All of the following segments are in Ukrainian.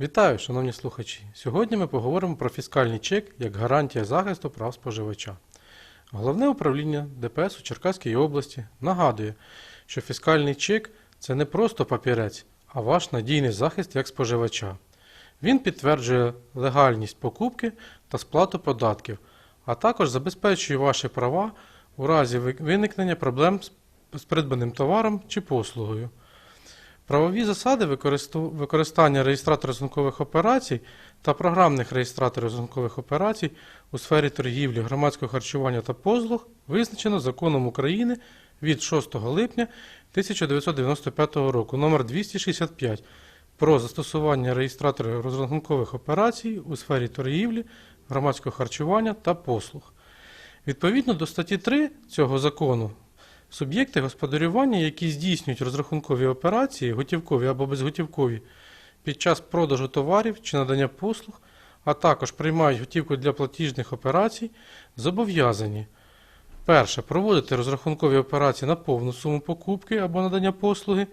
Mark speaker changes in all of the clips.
Speaker 1: Вітаю, шановні слухачі! Сьогодні ми поговоримо про фіскальний чек як гарантія захисту прав споживача. Головне управління ДПС у Черкаській області нагадує, що фіскальний чек це не просто папірець, а ваш надійний захист як споживача. Він підтверджує легальність покупки та сплату податків, а також забезпечує ваші права у разі виникнення проблем з- придбаним товаром чи послугою. Правові засади використання реєстратора розрахункових операцій та програмних реєстраторів розрахункових операцій у сфері торгівлі, громадського харчування та послуг визначено законом України від 6 липня 1995 року номер 265 про застосування реєстраторів розрахункових операцій у сфері торгівлі, громадського харчування та послуг. Відповідно до статті 3 цього закону Суб'єкти господарювання, які здійснюють розрахункові операції, готівкові або безготівкові, під час продажу товарів чи надання послуг, а також приймають готівку для платіжних операцій, зобов'язані перше. Проводити розрахункові операції на повну суму покупки або надання послуги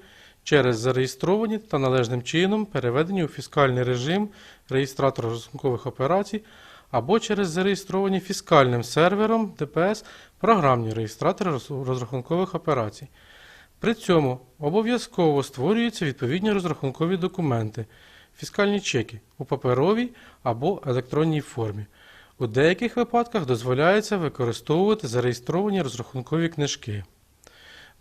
Speaker 1: через зареєстровані та належним чином переведені у фіскальний режим реєстратора розрахункових операцій або через зареєстровані фіскальним сервером ДПС програмні реєстратори розрахункових операцій. При цьому обов'язково створюються відповідні розрахункові документи, фіскальні чеки у паперовій або електронній формі. У деяких випадках дозволяється використовувати зареєстровані розрахункові книжки.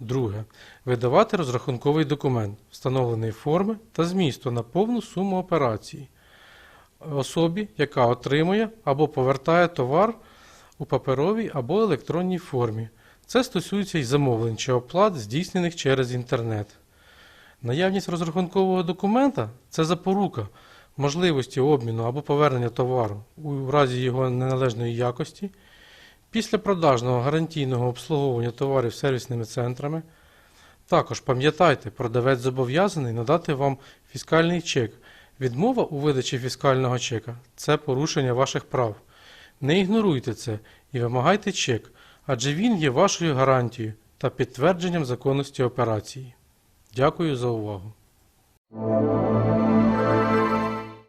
Speaker 1: Друге. Видавати розрахунковий документ встановленої форми та змісту на повну суму операції особі, яка отримує або повертає товар у паперовій або електронній формі. Це стосується і замовлень чи оплат, здійснених через інтернет. Наявність розрахункового документа це запорука можливості обміну або повернення товару у разі його неналежної якості, після продажного гарантійного обслуговування товарів сервісними центрами. Також пам'ятайте, продавець зобов'язаний надати вам фіскальний чек. Відмова у видачі фіскального чека це порушення ваших прав. Не ігноруйте це і вимагайте чек, адже він є вашою гарантією та підтвердженням законності операції. Дякую за увагу.